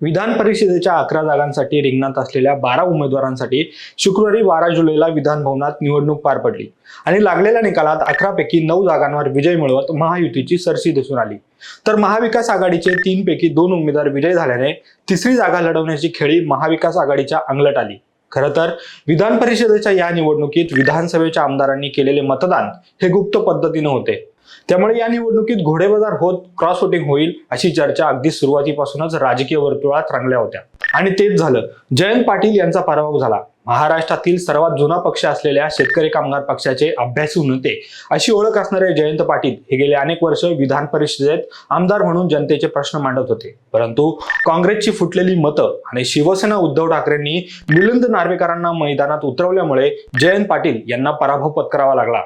विधान परिषदेच्या अकरा जागांसाठी रिंगणात असलेल्या बारा उमेदवारांसाठी शुक्रवारी बारा जुलैला विधान भवनात निवडणूक पार पडली. आणि लागलेल्या निकालात अकरापैकी नऊ जागांवर विजय मिळवत महायुतीची सरशी दिसून आली. तर महाविकास आघाडीचे तीन पैकी दोन उमेदवार विजय झाल्याने तिसरी जागा लढवण्याची खेळी महाविकास आघाडीच्या अंगलट आली. खरं तर विधान परिषदेच्या या निवडणुकीत विधानसभेच्या आमदारांनी केलेले मतदान हे गुप्त पद्धतीने होते. त्यामुळे या निवडणुकीत घोडेबाजार होत क्रॉस वोटिंग होईल अशी चर्चा अगदी सुरुवातीपासूनच राजकीय वर्तुळात रंगल्या होत्या. आणि तेच झालं. जयंत पाटील यांचा पराभव झाला. महाराष्ट्रातील सर्वात जुना पक्ष असलेल्या शेतकरी कामगार पक्षाचे अभ्यासू नेते अशी ओळख असणारे जयंत पाटील हे गेले अनेक वर्ष विधान परिषदेत आमदार म्हणून जनतेचे प्रश्न मांडत होते. परंतु काँग्रेसची फुटलेली मतं आणि शिवसेना उद्धव ठाकरेंनी मिलिंद नार्वेकरांना मैदानात उतरवल्यामुळे जयंत पाटील यांना पराभव पत्करावा लागला.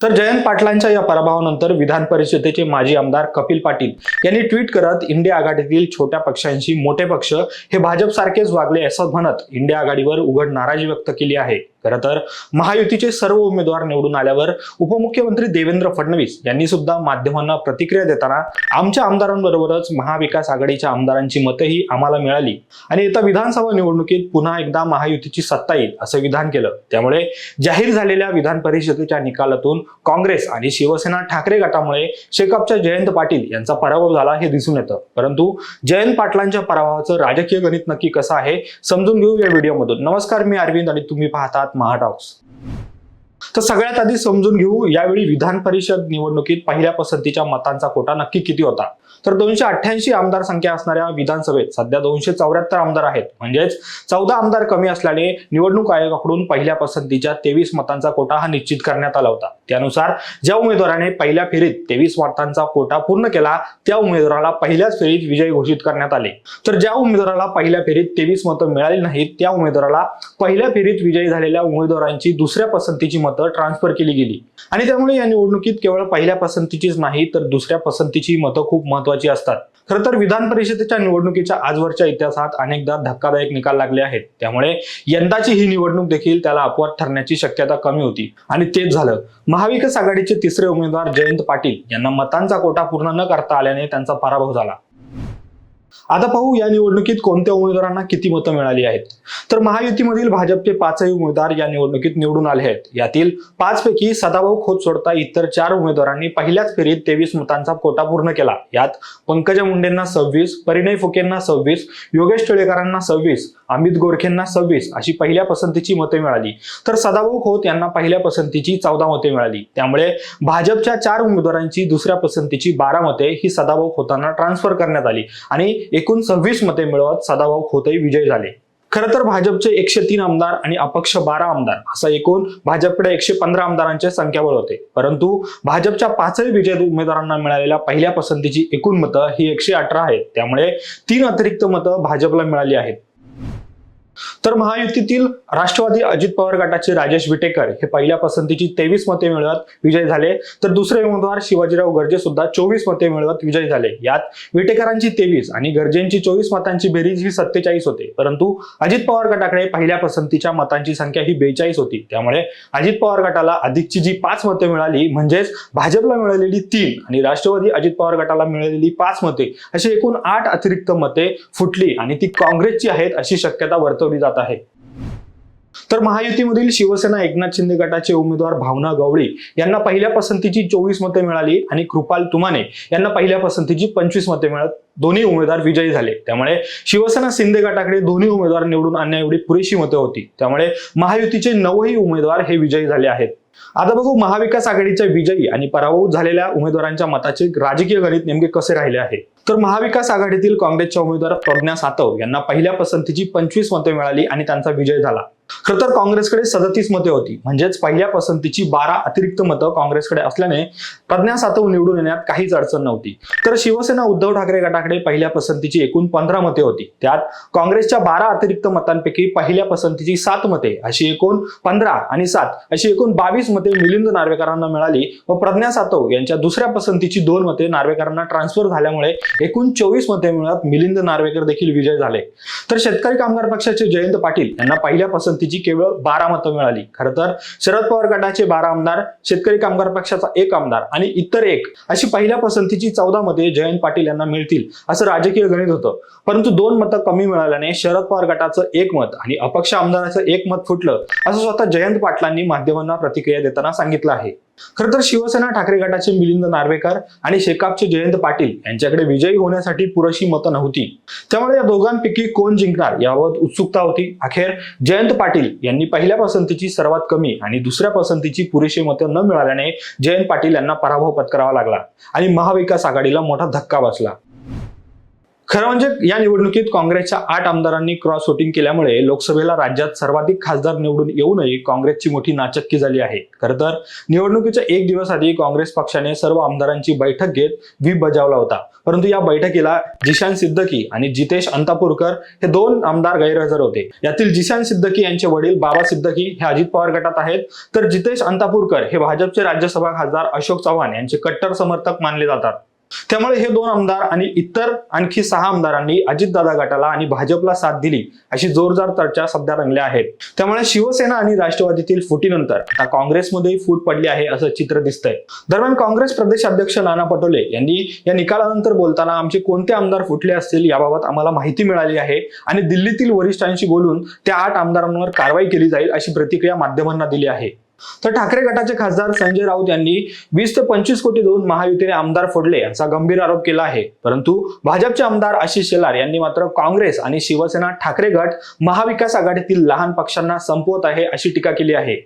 तर जयंत पाटलांच्या या पराभवानंतर विधान परिषदेचे माजी आमदार कपिल पाटील यांनी ट्विट करत इंडिया आघाडीतील छोट्या पक्षांशी मोठे पक्ष हे भाजप सारखेच वागले असं म्हणत इंडिया आघाडीवर उघड नाराजी व्यक्त केली आहे. खरं तर महायुतीचे सर्व उमेदवार निवडून आल्यावर उपमुख्यमंत्री देवेंद्र फडणवीस यांनी सुद्धा माध्यमांना प्रतिक्रिया देताना आमच्या आमदारांबरोबरच महाविकास आघाडीच्या आमदारांची मतंही आम्हाला मिळाली. आणि येत्या विधानसभा निवडणुकीत पुन्हा एकदा महायुतीची सत्ता येईल असं विधान केलं. त्यामुळे जाहीर झालेल्या विधान परिषदेच्या निकालातून काँग्रेस आणि शिवसेना ठाकरे गटामुळे शेकापच्या जयंत पाटील यांचा पराभव झाला हे दिसून येतं. परंतु जयंत पाटलांच्या पराभवाचं राजकीय गणित नक्की कसं आहे समजून घेऊ या व्हिडिओमधून. नमस्कार मी अरविंद आणि तुम्ही पाहतात महाटॉक्स तर सगळ्यात आधी समजून घेऊ यावेळी विधान परिषद निवडणुकीत पहिल्या पसंतीच्या मतांचा कोटा नक्की किती होता? तर दोनशे अठ्ठ्याऐंशी आमदार संख्या असणाऱ्या विधानसभेत सध्या दोनशे चौऱ्याहत्तर आमदार आहेत. म्हणजेच चौदा आमदार कमी असल्याने निवडणूक आयोगाकडून पहिल्या पसंतीच्या तेवीस मतांचा कोटा हा निश्चित करण्यात आला होता. त्यानुसार ज्या उमेदवाराने पहिल्या फेरीत तेवीस मतांचा कोटा पूर्ण केला त्या उमेदवाराला पहिल्याच फेरीत विजयी घोषित करण्यात आले. तर ज्या उमेदवाराला पहिल्या फेरीत तेवीस मतं मिळाली नाहीत त्या उमेदवाराला पहिल्या फेरीत विजयी झालेल्या उमेदवारांची दुसऱ्या पसंतीची मतं ट्रान्सफर केली गेली. आणि त्यामुळे या निवडणुकीत केवळ पहिल्या पसंतीचीच नाही तर दुसऱ्या पसंतीची मतं खूप महत्वाची असतात. खरं तर विधान परिषदेच्या निवडणुकीच्या आजवरच्या इतिहासात अनेकदा धक्कादायक निकाल लागले आहेत. त्यामुळे यंदाची ही निवडणूक देखील त्याला अपवाद ठरण्याची शक्यता कमी होती. आणि तेच झालं. महाविकास आघाडीचे तिसरे उमेदवार जयंत पाटील यांना मतांचा कोटा पूर्ण न करता आल्याने त्यांचा पराभव झाला. आता पाहू या निवडणुकीत कोणत्या उमेदवारांना किती मतं मिळाली आहेत. तर महायुतीमधील भाजपचे पाचही उमेदवार या निवडणुकीत निवडून आले आहेत. यातील पाच पैकी सदाभाऊ खोत सोडता इतर चार उमेदवारांनी पहिल्याच फेरीत तेवीस मतांचा कोटा पूर्ण केला. यात पंकजा मुंडेंना सव्वीस परिणय फुकेंना सव्वीस योगेश टिळेकरांना सव्वीस अमित गोरखेंना सव्वीस अशी पहिल्या पसंतीची मते मिळाली. तर सदाभाऊ खोत यांना पहिल्या पसंतीची चौदा मते मिळाली. त्यामुळे भाजपच्या चार उमेदवारांची दुसऱ्या पसंतीची बारा मते ही सदाभाऊ खोतांना ट्रान्सफर करण्यात आली. आणि एकूण सव्वीस मते मिळवत सदाभाऊ खोतही विजयी झाले. खरं तर भाजपचे एकशे तीन आमदार आणि अपक्ष बारा आमदार असं एकूण भाजपकडे एकशे पंधरा आमदारांचे संख्याबळ होते. परंतु भाजपच्या पाचही विजय उमेदवारांना मिळालेल्या पहिल्या पसंतीची एकूण मतं ही एकशे अठरा आहेत. त्यामुळे तीन अतिरिक्त मतं भाजपला मिळाली आहेत. तर महायुतीतील राष्ट्रवादी अजित पवार गटाचे राजेश विटेकर हे पहिल्या पसंतीची तेवीस मते मिळवत विजय झाले. तर दुसरे उमेदवार शिवाजीराव गर्जे सुद्धा चोवीस मते मिळवत विजय झाले. यात विटेकरांची तेवीस आणि गर्जेंची चोवीस मतांची बेरीज ही सत्तेचाळीस होते. परंतु अजित पवार गटाकडे पहिल्या पसंतीच्या मतांची संख्या ही बेचाळीस होती. त्यामुळे अजित पवार गटाला अधिकची जी पाच मते मिळाली म्हणजेच भाजपला मिळालेली तीन आणि राष्ट्रवादी अजित पवार गटाला मिळालेली पाच मते अशी एकूण आठ अतिरिक्त मते फुटली आणि ती काँग्रेसची आहेत अशी शक्यता वर्तवली जाते आहे. तर महायुतीमधील शिवसेना एकनाथ शिंदे गटाचे उमेदवार भावना गवळी यांना पहिल्या पसंतीची चोवीस मते मिळाली आणि कृपाल तुमाने यांना पहिल्या पसंतीची पंचवीस मते मिळत दोन्ही उमेदवार विजयी झाले. त्यामुळे शिवसेना शिंदे गटाकडे दोन्ही उमेदवार निवडून आणण्या एवढी पुरेशी मते होती. त्यामुळे महायुतीचे नऊही उमेदवार हे विजयी झाले आहेत. आता बघू महाविकास आघाडीच्या विजयी आणि पराभूत झालेल्या उमेदवारांच्या मताचे राजकीय गणित नेमके कसे राहिले आहे. तर महाविकास आघाडीतील काँग्रेसच्या उमेदवार प्रज्ञा सातव यांना पहिल्या पसंतीची पंचवीस मते मिळाली आणि त्यांचा विजय झाला. खरं तर काँग्रेसकडे सदतीस मते होती. म्हणजेच पहिल्या पसंतीची बारा अतिरिक्त मतं काँग्रेसकडे असल्याने प्रज्ञा सातव निवडून येण्यात काहीच अडचण नव्हती. तर शिवसेना उद्धव ठाकरे गटाकडे पहिल्या पसंतीची एकूण पंधरा मते होती. त्यात काँग्रेसच्या बारा अतिरिक्त मतांपैकी पहिल्या पसंतीची सात मते अशी एकूण पंधरा आणि सात अशी एकूण बावीस मते मिलिंद नार्वेकरांना मिळाली व प्रज्ञा सातव यांच्या दुसऱ्या पसंतीची दोन मते नार्वेकरांना ट्रान्सफर झाल्यामुळे एकूण चोवीस मते मिळत मिलिंद नार्वेकर देखील विजय झाले. तर शेतकरी कामगार पक्षाचे जयंत पाटील यांना पहिल्या पसंतीची केवळ बारा मतं मिळाली. खरं तर शरद पवार गटाचे बारा आमदार शेतकरी कामगार पक्षाचा एक आमदार आणि इतर एक अशी पहिल्या पसंतीची चौदा मते जयंत पाटील यांना मिळतील असं राजकीय गणित होतं. परंतु दोन मतं कमी मिळाल्याने शरद पवार गटाचं एक मत आणि अपक्ष आमदाराचं एक मत फुटलं असं स्वतः जयंत पाटलांनी माध्यमांना प्रतिक्रिया देताना सांगितलं आहे. खरं तर शिवसेना ठाकरे गटाचे मिलिंद नार्वेकर आणि शेकापचे जयंत पाटील यांच्याकडे विजयी होण्यासाठी पुरेशी मतं नव्हती. त्यामुळे या दोघांपैकी कोण जिंकणार याबाबत उत्सुकता होती. अखेर जयंत पाटील यांनी पहिल्या पसंतीची सर्वात कमी आणि दुसऱ्या पसंतीची पुरेशी मतं न मिळाल्याने जयंत पाटील यांना पराभव पत्करावा लागला आणि महाविकास आघाडीला मोठा धक्का बसला. खरं म्हणजे या निवडणुकीत काँग्रेसच्या आठ आमदारांनी क्रॉस वोटिंग केल्यामुळे लोकसभेला राज्यात सर्वाधिक खासदार निवडून येऊनही काँग्रेसची मोठी नाचक्की झाली आहे. खरं तर निवडणुकीच्या एक दिवस आधी काँग्रेस पक्षाने सर्व आमदारांची बैठक घेत व्हीप बजावला होता. परंतु या बैठकीला जिशान सिद्दकी आणि जितेश अंतापूरकर हे दोन आमदार गैरहजर होते. यातील जिशान सिद्दकी यांचे वडील बाबा सिद्दकी हे अजित पवार गटात आहेत. तर जितेश अंतापूरकर हे भाजपचे राज्यसभा खासदार अशोक चव्हाण यांचे कट्टर समर्थक मानले जातात. त्यामुळे हे दोन आमदार आणि इतर आणखी सहा आमदारांनी अजितदादा गटाला आणि भाजपला साथ दिली अशी जोरदार चर्चा सध्या रंगल्या आहेत. त्यामुळे शिवसेना आणि राष्ट्रवादीतील फुटीनंतर आता काँग्रेसमध्येही फूट पडली आहे असं चित्र दिसतंय. दरम्यान काँग्रेस प्रदेश अध्यक्ष नाना पटोले यांनी या निकालानंतर बोलताना आमचे कोणते आमदार फुटले असतील याबाबत आम्हाला माहिती मिळाली आहे आणि दिल्लीतील वरिष्ठांशी बोलून त्या आठ आमदारांवर कारवाई केली जाईल अशी प्रतिक्रिया माध्यमांना दिली आहे. तर ठाकरे गटाचे खासदार संजय राऊत यांनी वीस ते पंचवीस कोटी देऊन महायुतीने आमदार फोडले यांचा गंभीर आरोप केला आहे. परंतु भाजपचे आमदार आशिष शेलार यांनी मात्र काँग्रेस आणि शिवसेना ठाकरे गट महाविकास आघाडीतील लहान पक्षांना संपवत आहे अशी टीका केली आहे.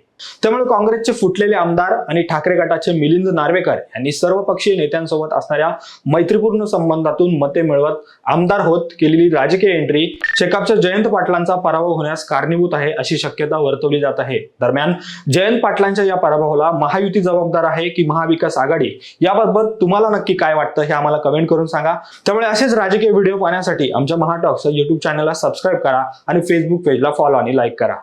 त्यामुळे काँग्रेसचे फुटलेले आमदार आणि ठाकरे गटाचे मिलिंद नार्वेकर यांनी सर्व पक्षीय नेत्यांसोबत असणाऱ्या मैत्रीपूर्ण संबंधातून मते मिळवत आमदार होत केलेली राजकीय एंट्री शेकापच्या जयंत पाटलांचा पराभव होण्यास कारणीभूत आहे अशी शक्यता वर्तवली जात आहे. दरम्यान जयंत पाटलांच्या या पराभवाला महायुती जबाबदार आहे की महाविकास आघाडी? याबाबत तुम्हाला नक्की काय वाटतं हे आम्हाला कमेंट करून सांगा. त्यामुळे असेच राजकीय व्हिडिओ पाहण्यासाठी आमच्या महाटॉक्स युट्यूब चॅनलला सबस्क्राईब करा आणि फेसबुक पेजला फॉलो आणि लाईक करा.